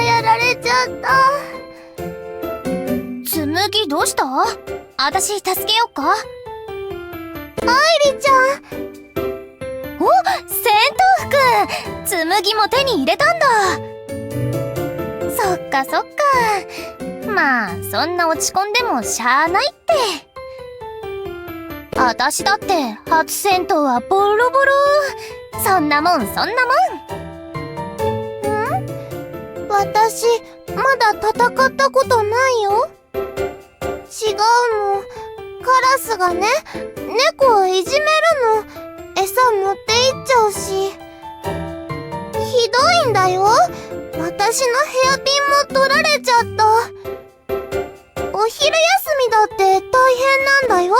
やられちゃった。つむぎどうした？私助けよっか。愛梨ちゃん、お戦闘服。つむぎも手に入れたんだ。そっかそっか。まあそんな落ち込んでもしゃあないって。私だって初戦闘はボロボロ。そんなもんそんなもん。私、まだ戦ったことないよ。違うの。カラスがね、猫をいじめるの。餌持っていっちゃうし。ひどいんだよ。私のヘアピンも取られちゃった。お昼休みだって大変なんだよ。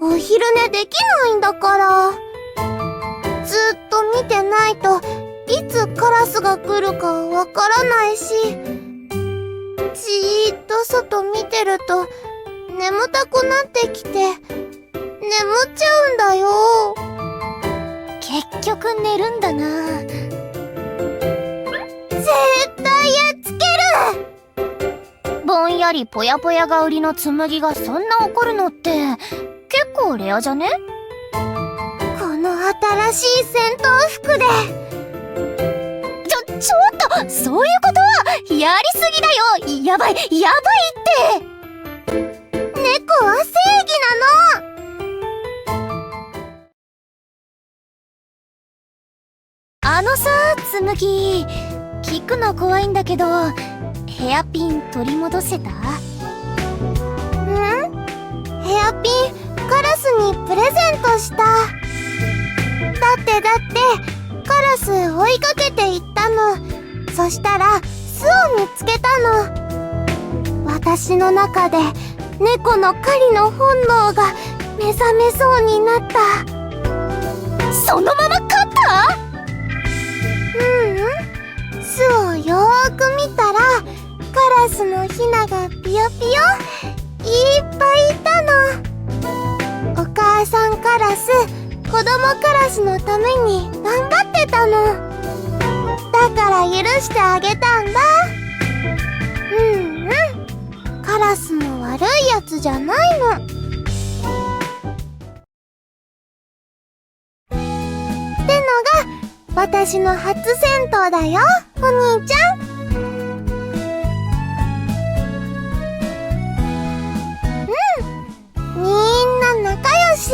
お昼寝できないんだから。ずっと見てないといつカラスが来るかわからないし、じーっと外見てると眠たくなってきて、眠っちゃうんだよ。結局寝るんだな。絶対やっつける。ぼんやりぽやぽやが売りの紬がそんな怒るのって結構レアじゃね？この新しい戦闘服で、やばいやばいって猫は正義なのあのさ、つむぎ。聞くの怖いんだけど、ヘアピン取り戻せた？ん？ヘアピン、カラスにプレゼントした。だってだって、カラス追いかけていったの。そしたら、巣を見つけたの。私の中で、猫の狩りの本能が目覚めそうになった。そのまま勝った？ううん。巣をよーく見たら、カラスのヒナがピヨピヨ、いっぱいいたの。お母さんカラス、子供カラスのために頑張ってたの。だから許してあげたんだ。ラスも悪いやつじゃないの。ってのが、私の初戦闘だよ、お兄ちゃん。うん。みんな仲良し。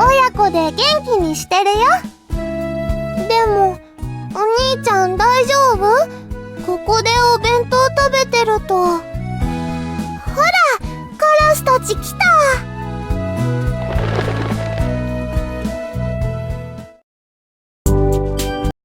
親子で元気にしてるよ。でも、お兄ちゃん大丈夫？ここでお弁当食べ、